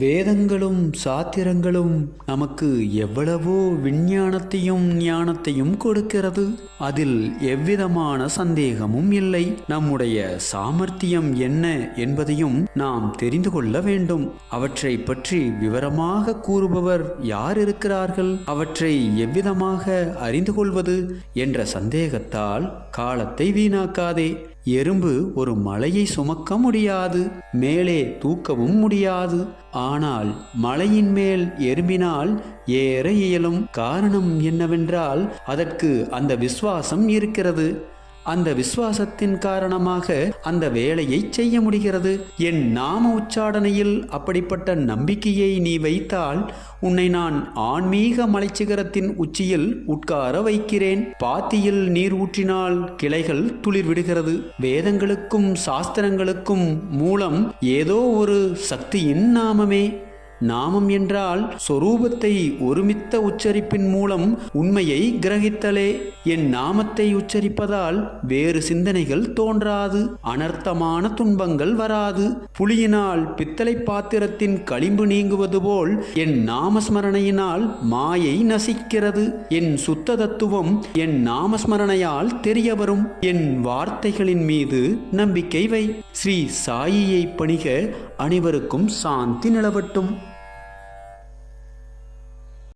வேதங்களும் சாத்திரங்களும் நமக்கு எவ்வளவோ விஞ்ஞானத்தையும் ஞானத்தையும் கொடுக்கிறது. அதில் எவ்விதமான சந்தேகமும் இல்லை. நம்முடைய சாமர்த்தியம் என்ன என்பதையும் நாம் தெரிந்து கொள்ள வேண்டும். அவற்றை பற்றி விவரமாக கூறுபவர் யார் இருக்கிறார்கள்? அவற்றை எவ்விதமாக அறிந்து கொள்வது? என்ற சந்தேகத்தால் காலத்தை வீணாக்காதே. எறும்பு ஒரு மலையை சுமக்க முடியாது மேலே தூக்கவும் முடியாது. ஆனால் மலையின் மேல் எறும்பினால் ஏற இயலும். காரணம் என்னவென்றால் அதற்கு அந்த விசுவாசம் இருக்கிறது. அந்த விசுவாசத்தின் காரணமாக அந்த வேலையை செய்ய முடிகிறது. என் நாம உச்சாடனையில் அப்படிப்பட்ட நம்பிக்கையை நீ வைத்தால் உன்னை நான் ஆன்மீக மலைச்சிகரத்தின் உச்சியில் உட்கார வைக்கிறேன். பாத்தியில் நீர் ஊற்றினால் கிளைகள் துளிர் விடுகிறது. வேதங்களுக்கும் சாஸ்திரங்களுக்கும் மூலம் ஏதோ ஒரு சக்தியின் நாமமே. நாமம் என்றால் சொரூபத்தை ஒருமித்த உச்சரிப்பின் மூலம் உண்மையை கிரகித்தலே. என் நாமத்தை உச்சரிப்பதால் வேறு சிந்தனைகள் தோன்றாது. அனர்த்தமான துன்பங்கள் வராது. புலியினால் பித்தளை பாத்திரத்தின் களிம்பு நீங்குவது போல் என் நாமஸ்மரணையினால் மாயை நசிக்கிறது. என் சுத்த தத்துவம் என் நாமஸ்மரணையால் தெரிய வரும் என் வார்த்தைகளின் மீது நம்பிக்கை வை. ஸ்ரீ சாயியை பணிக அனைவருக்கும் சாந்தி நிலவட்டும்.